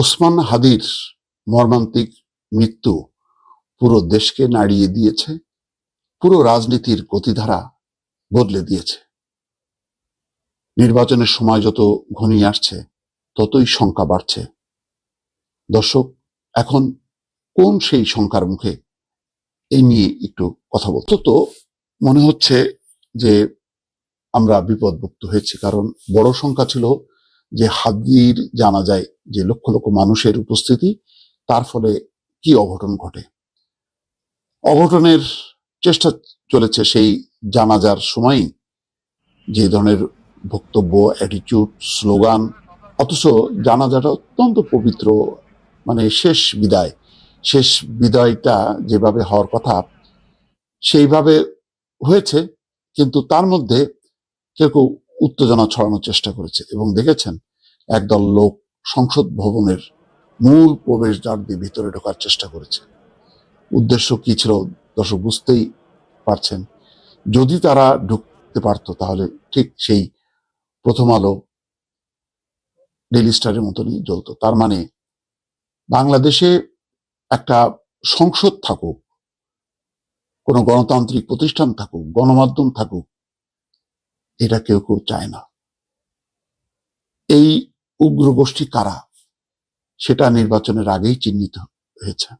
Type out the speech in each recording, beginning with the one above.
ওসমান হাদির মর্মান্তিক মৃত্যু পুরো দেশকে নাড়িয়ে দিয়েছে, পুরো রাজনীতির গতিধারা বদলে দিয়েছে। নির্বাচনের সময় যত ঘনিয়ে আসছে, ততই শঙ্কা বাড়ছে। দর্শক, এখন কোন সেই শঙ্কার মুখে এই নিয়ে একটু কথা বলতো তো মনে হচ্ছে যে আমরা বিপদমুক্ত হয়েছি, কারণ বড় সংখ্যা ছিল যে হাদির জানা যায় যে লক্ষ লক্ষ মানুষের উপস্থিতি, তার ফলে কি অঘটন ঘটে? অঘটনের চেষ্টা চলেছে সেই জানাজার সময়ই যে ধরনের বক্তব্য অ্যাটিটিউড স্লোগান অথচ জানাজাটা অত্যন্ত পবিত্র মানে শেষ বিদায়, শেষ বিদায়টা যেভাবে হওয়ার কথা, সেইভাবে হয়েছে, কিন্তু তার মধ্যে কেউ কেউ উত্তেজনা ছড়ানোর চেষ্টা করেছে। এবং দেখেছেন, একদল লোক সংসদ ভবনের মূল প্রবেশদ্বার দিয়ে ভিতরে ঢোকার চেষ্টা করেছে। উদ্দেশ্য কি ছিল দর্শক বুঝতেই পারছেন। যদি তারা ঢুকতে পারতো, তাহলে ঠিক সেই প্রথম আলো ডেলি স্টারের মতনই জ্বলতো। তার মানে বাংলাদেশে একটা সংসদ থাকুক, কোনো গণতান্ত্রিক প্রতিষ্ঠান থাকুক, গণমাধ্যম থাকুক এটা কেউ কেউ চায় না। এই উগ্র গোষ্ঠী কারা? সেটা নির্বাচনের আগেই চিহ্নিত হয়েছে।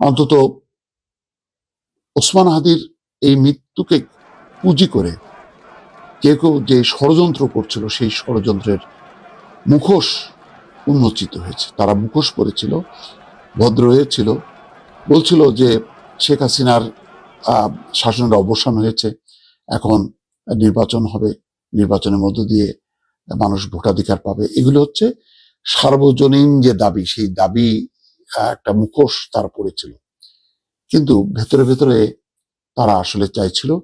অন্তত ওসমান হাদির এই মৃত্যুকে পুঁজি করে কেউ কেউ যে ষড়যন্ত্র করছিল, সেই ষড়যন্ত্রের মুখোশ উন্মোচিত হয়েছে। তারা মুখোশ পরেছিল, ভদ্র হয়েছিল, বলছিল যে শেখ হাসিনার শাসনের অবসান হয়েছে, এখন নির্বাচন হবে, নির্বাচনের মধ্য দিয়ে মানুষ ভোটাধিকার পাবে। এগুলো হচ্ছে সার্বজনীন যে দাবি, সেই দাবি একটা মুখোশ তার পড়েছিল। কিন্তু ভেতরে ভেতরে তারা আসলে চাইছিল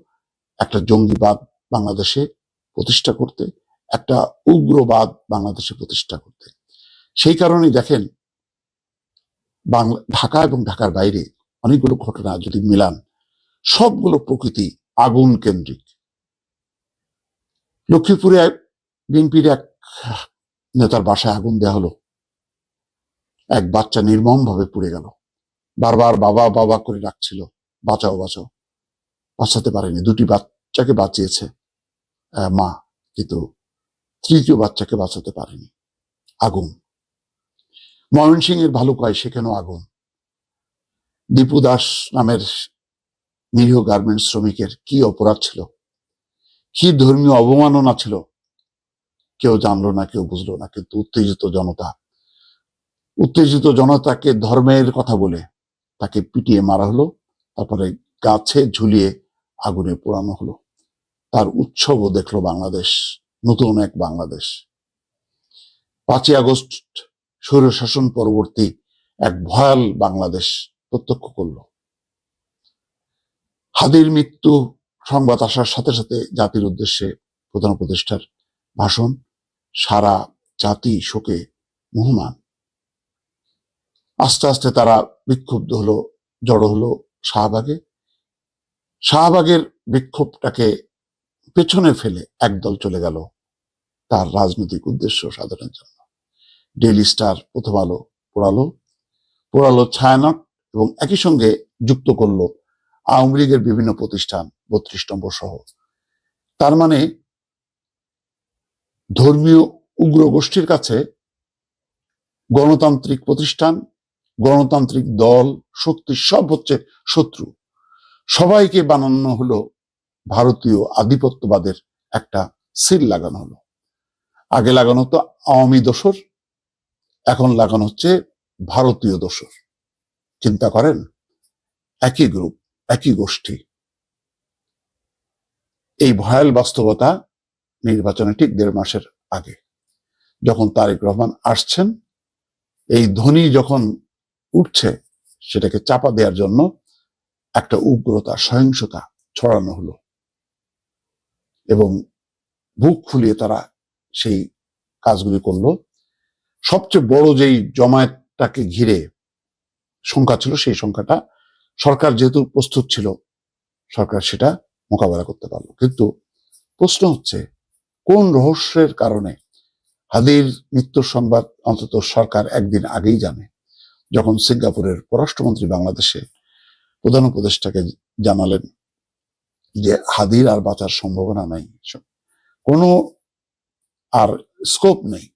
একটা জঙ্গিবাদ বাংলাদেশে প্রতিষ্ঠা করতে, একটা উগ্রবাদ বাংলাদেশে প্রতিষ্ঠা করতে। সেই কারণেই দেখেন, বাংলা, ঢাকা এবং ঢাকার বাইরে অনেকগুলো ঘটনা যদি মিলান, সবগুলো প্রকৃতি আগুন কেন্দ্রিক। লক্ষ্মীপুরে বিএনপির এক নেতার বাসায় আগুন দেওয়া হলো। এক বাচ্চা নির্মম ভাবে পুড়ে গেল। বারবার বাবা বাবা করে ডাকছিল, বাঁচাও বাঁচাও। বাঁচাতে পারেনি। দুটি বাচ্চাকে বাঁচিয়েছে মা, কিন্তু তৃতীয় বাচ্চাকে বাঁচাতে পারেনি। আগুন। ময়মনসিং এর ভালুকায় সেখানেও আগুন? দীপু দাস নামের নিরীহ গার্মেন্টস শ্রমিকের কি অপরাধ ছিল? কি ধর্মীয় অবমাননা ছিল? কেউ জানলো না, কেউ বুঝলো না, কিন্তু উত্তেজিত জনতা, উত্তেজিত জনতাকে ধর্মের কথা বলে তাকে পিটিয়ে মারা হলো, তারপরে গাছে ঝুলিয়ে আগুনে পোড়ানো হলো। তার উৎসবও দেখল বাংলাদেশ, নতুন এক বাংলাদেশ। পাঁচই আগস্ট স্বৈরশাসন পরবর্তী এক ভয়াল বাংলাদেশ প্রত্যক্ষ করল। হাদির মৃত্যু সংবাদ আসার সাথে সাথে জাতির উদ্দেশ্যে প্রধান উপদেষ্টার ভাষণ, সারা জাতি শোকে মুহমান আস্তে আস্তে তারা বিক্ষুব্ধ হলো, জড়ো হলো শাহবাগে। শাহবাগের বিক্ষোভটাকে পেছনে ফেলে একদল চলে গেল তার রাজনৈতিক উদ্দেশ্য সাধনের জন্য। ডেইলি স্টার প্রথম আলো পোড়ালো পোড়ালো ছায়ানট এবং একই সঙ্গে যুক্ত করল আওয়ামী লীগের বিভিন্ন প্রতিষ্ঠান। বত্রিশ নম্বর সহ। তার মানে ধর্মীয় উগ্র গোষ্ঠীর কাছে গণতান্ত্রিক প্রতিষ্ঠান, গণতান্ত্রিক দল, শক্তি সব হচ্ছে শত্রু। সবাইকে বানানো হলো ভারতীয় আধিপত্যবাদের একটা সিল লাগানো হলো। আগে লাগানো তো আওয়ামী দোসর, এখন লাগানো হচ্ছে ভারতীয় দোসর। চিন্তা করেন, একই গ্রুপ, একই গোষ্ঠী। এই ভয়াল বাস্তবতা নির্বাচনে ঠিক দেড় মাসের আগে। যখন তারেক রহমান আসছেন, এই ধ্বনি যখন উঠছে, সেটাকে চাপা দেওয়ার জন্য একটা উগ্রতা, সহিংসতা ছড়ানো হলো। এবং বুক ফুলিয়ে তারা সেই কাজগুলি করল। সবচেয়ে বড় যেই জমায়েতটাকে ঘিরে সংখ্যা ছিল সেই সংখ্যাটা সরকার যেহেতু প্রস্তুত ছিল, সরকার সেটা মোকাবেলা করতে পারল। কিন্তু প্রশ্ন হচ্ছে, কোন রহস্যের কারণে হাদির মৃত্যুর সংবাদ অন্তত সরকার একদিন আগেই জানে, যখন সিঙ্গাপুরের পররাষ্ট্রমন্ত্রী বাংলাদেশে প্রধান উপদেষ্টাকে জানালেন যে হাদির আর বাঁচার সম্ভাবনা নাই। কোনো আর স্কোপ নেই।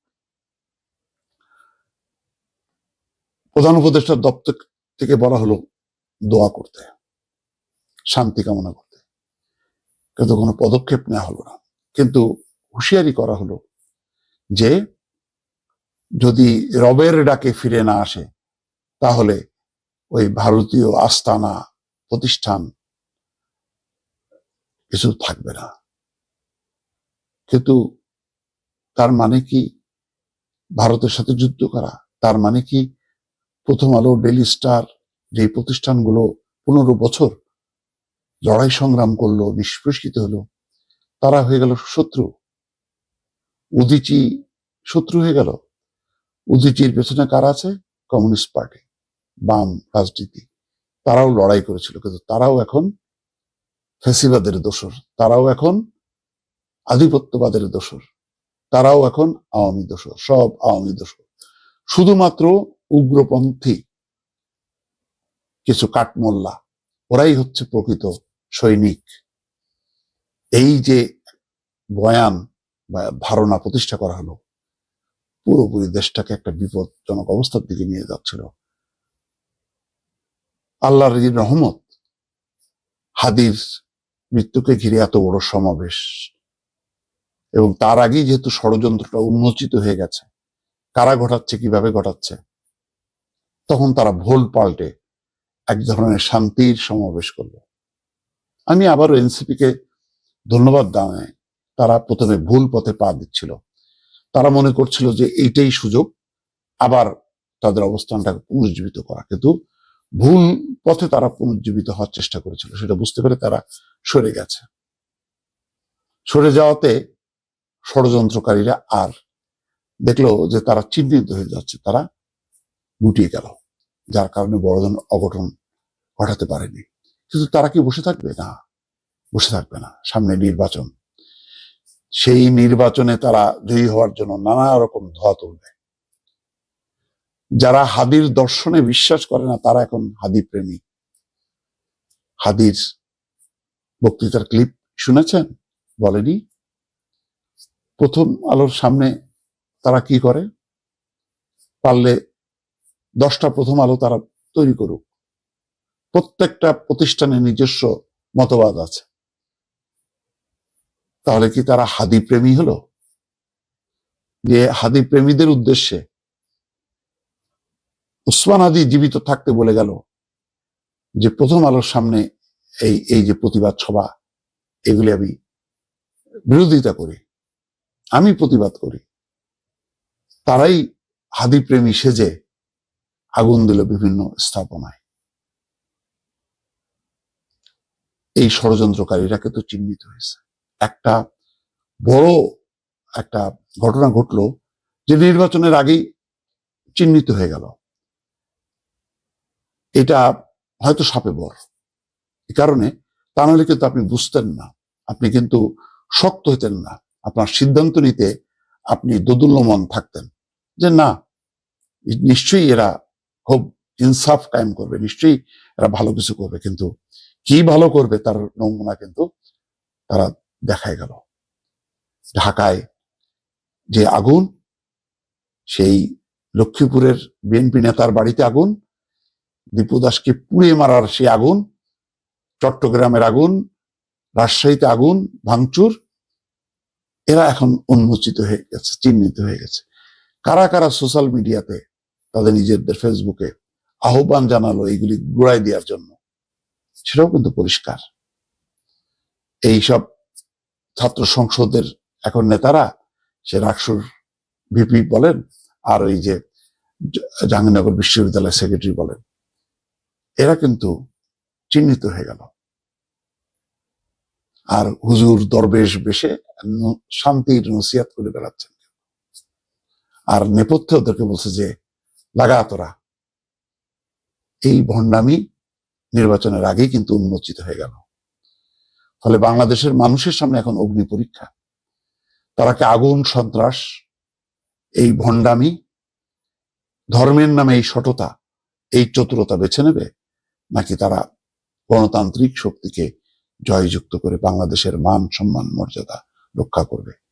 প্রধান উপদেষ্টার দপ্তর থেকে বলা হলো, দোয়া করতে। শান্তি কামনা কিন্তু কোনো পদক্ষেপ নেওয়া হলো না। কিন্তু হুঁশিয়ারি করা হলো যে, যদি রবের ডাকে ফিরে না আসে, তাহলে ওই ভারতীয় আস্তানা প্রতিষ্ঠান কিছু থাকবে না। কিন্তু তার মানে কি ভারতের সাথে যুদ্ধ করা? তার মানে কি প্রথম আলো ডেলি স্টার যে প্রতিষ্ঠানগুলো পনেরো বছর লড়াই সংগ্রাম করল নিষ্পেষিত হলো। তারা হয়ে গেল শত্রু। উদিচি শত্রু হয়ে গেল। উদিচির পেছনে কারা আছে? কমিউনিস্ট পার্টি, বাম রাজনীতি। তারাও লড়াই করেছিল, কিন্তু তারাও এখন ফেসিবাদের দোষর। তারাও এখন আধিপত্যবাদের দোষর। তারাও এখন আওয়ামী দোষর, সব আওয়ামী দোষর। শুধুমাত্র উগ্রপন্থী, কিছু কাঠমোল্লা, ওরাই হচ্ছে প্রকৃত সৈনিক। এই যে বয়ান বা ধারণা প্রতিষ্ঠা করা হলো, পুরোপুরি দেশটাকে একটা বিপজ্জনক অবস্থার দিকে নিয়ে যাচ্ছিল। আল্লাহর এই রহমত হাদির মৃত্যুকে ঘিরে এত বড় সমাবেশ এবং তার আগেই যেহেতু ষড়যন্ত্রটা উন্মোচিত হয়ে গেছে, কারা ঘটাচ্ছে, কীভাবে ঘটাচ্ছে, তখন তারা ভুল পাল্টে এক ধরনের শান্তির সমাবেশ করল। আমি আবারও এনসিপি কে ধন্যবাদ জানাই। তারা প্রথমে ভুল পথে পা দিচ্ছিল। তারা মনে করছিল যে এইটাই সুযোগ, আবার তাদের অবস্থানটাকে পুনর্জীবিত করা। কিন্তু ভুল পথে তারা পুনর্জীবিত হওয়ার চেষ্টা করেছিল, সেটা বুঝতে পেরে তারা সরে গেছে। সরে যাওয়াতে ষড়যন্ত্রকারীরা আর দেখল যে তারা চিহ্নিত হয়ে যাচ্ছে, তারা গুটিয়ে গেল, যার কারণে বড় ধরনের অঘটন ঘটাতে পারেনি। কিন্তু তারা কি বসে থাকবে? না, বসে থাকবে না। সামনে নির্বাচন। সেই নির্বাচনে তারা জয়ী হওয়ার জন্য নানা রকম ধোয়া তুলবে। যারা হাদির দর্শনে বিশ্বাস করে না, তারা এখন হাদি প্রেমী। হাদির বক্তৃতার ক্লিপ শুনেছেন? বলেনি? প্রথম আলোর সামনে তারা কি করে? পারলে দশটা প্রথম আলো তারা তৈরি করুক। প্রত্যেকটা প্রতিষ্ঠানের নিজস্ব মতবাদ আছে। তাহলে কি তারা হাদি প্রেমী হলো? যে হাদি প্রেমীদের উদ্দেশ্যে উসমান হাদি জীবিত থাকতে বলে গেল যে, প্রথম আলোর সামনে এই এই যে প্রতিবাদ সভা, এগুলি আমি বিরোধিতা করি। আমি প্রতিবাদ করি। তারাই হাদি প্রেমী সেজে আগুন দিল বিভিন্ন স্থাপনায়। এই ষড়যন্ত্রকারীরা কিন্তু চিহ্নিত হয়েছে। একটা বড় একটা ঘটনা ঘটলো যে নির্বাচনের আগেই চিহ্নিত হয়ে গেল। এটা হয়তো সাপে বর। এ কারণে তা নাহলে কিন্তু আপনি বুঝতেন না। আপনি কিন্তু শক্ত হইতেন না। আপনার সিদ্ধান্ত নিতে আপনি দোদুল্যমন থাকতেন যে না, নিশ্চয়ই এরা খুব ইনসাফ কায়েম করবে, নিশ্চয়ই এরা ভালো কিছু করবে। কিন্তু কি ভালো করবে তার নমুনা কিন্তু তারা দেখায় গেল। ঢাকায় যে আগুন, সেই লক্ষ্মীপুরের বিএনপি নেতার বাড়িতে আগুন, দীপু দাসকে পুড়ে মারার সেই আগুন, চট্টগ্রামের আগুন, রাজশাহীতে আগুন, ভাঙচুর, এরা এখন উন্মোচিত হয়ে গেছে, চিহ্নিত হয়ে গেছে। কারা কারা সোশ্যাল মিডিয়াতে তাদের নিজেদের ফেসবুকে আহ্বান জানালো এইগুলি গুড়াই দেওয়ার জন্য? সেটাও কিন্তু পরিষ্কার। এই সব ছাত্র সংসদের এখন নেতারা, সে রাকসুর ভিপি বলেন, আর ওই যে জাহাঙ্গীরনগর বিশ্ববিদ্যালয়ের সেক্রেটারি বলেন, এরা কিন্তু চিহ্নিত হয়ে গেল। আর হুজুর দরবেশ বেশে শান্তির নসিয়াত করে বেড়াচ্ছেন আর নেপথ্যে ওদেরকে বলছে যে, লাগা তোরা। এই ভণ্ডামি নির্বাচনের আগেই কিন্তু উন্মোচিত হয়ে গেল। ফলে বাংলাদেশের মানুষের সামনে এখন অগ্নি পরীক্ষা। তারা কি আগুন, সন্ত্রাস, এই ভণ্ডামি, ধর্মের নামে এই সততা, এই চতুরতা বেছে নেবে? নাকি তারা গণতান্ত্রিক শক্তিকে জয়যুক্ত করে বাংলাদেশের মান, সম্মান, মর্যাদা রক্ষা করবে?